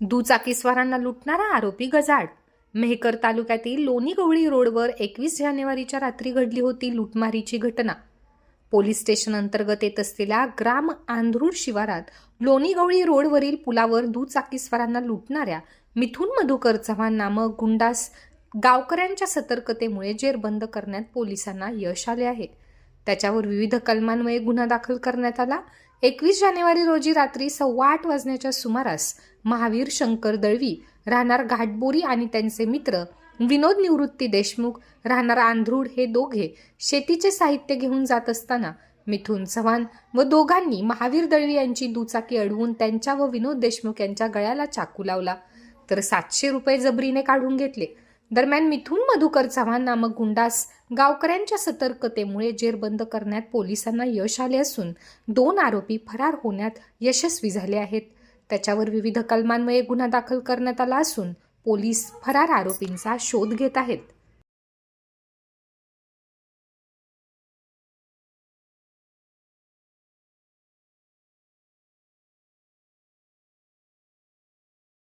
दुचाकीस्वारांना लुटणारा आरोपी गजाड मेहकर तालुक्यातील लोणी गवळी रोडवर एकवीस जानेवारीच्या रात्री घडली होती लुटमारीची घटना. पोलीस स्टेशन अंतर्गत येत असलेल्या ग्राम आंध्रूड शिवारात लोणी गवळी रोडवरील पुलावर दुचाकीस्वारांना लुटणाऱ्या मिथुन मधुकर चव्हाण नामक गुंडास गावकऱ्यांच्या सतर्कतेमुळे जेरबंद करण्यात पोलिसांना यश आले आहे. त्याच्यावर विविध कलमान्वये गुन्हा दाखल करण्यात आला. एकवीस जानेवारी रोजी रात्री सव्वा आठ वाजण्याच्या सुमारास महावीर शंकर दळवी राहणार घाटबोरी आणि त्यांचे मित्र विनोद निवृत्ती देशमुख राहणार आंध्रूड हे दोघे शेतीचे साहित्य घेऊन जात असताना मिथुन चव्हाण व दोघांनी महावीर दळवी यांची दुचाकी अडवून त्यांच्या व विनोद देशमुख यांच्या गळ्याला चाकू लावला. तर सातशे रुपये जबरीने काढून घेतले. दरम्यान मिथुन मधुकर चव्हाण नामक गुंडास गावकऱ्यांच्या सतर्कतेमुळे जेरबंद करण्यात पोलिसांना यश आले असून दोन आरोपी फरार होण्यात यशस्वी झाले आहेत. त्याच्यावर विविध कलमांमुळे गुन्हा दाखल करण्यात आला असून पोलीस फरार आरोपींचा शोध घेत आहेत.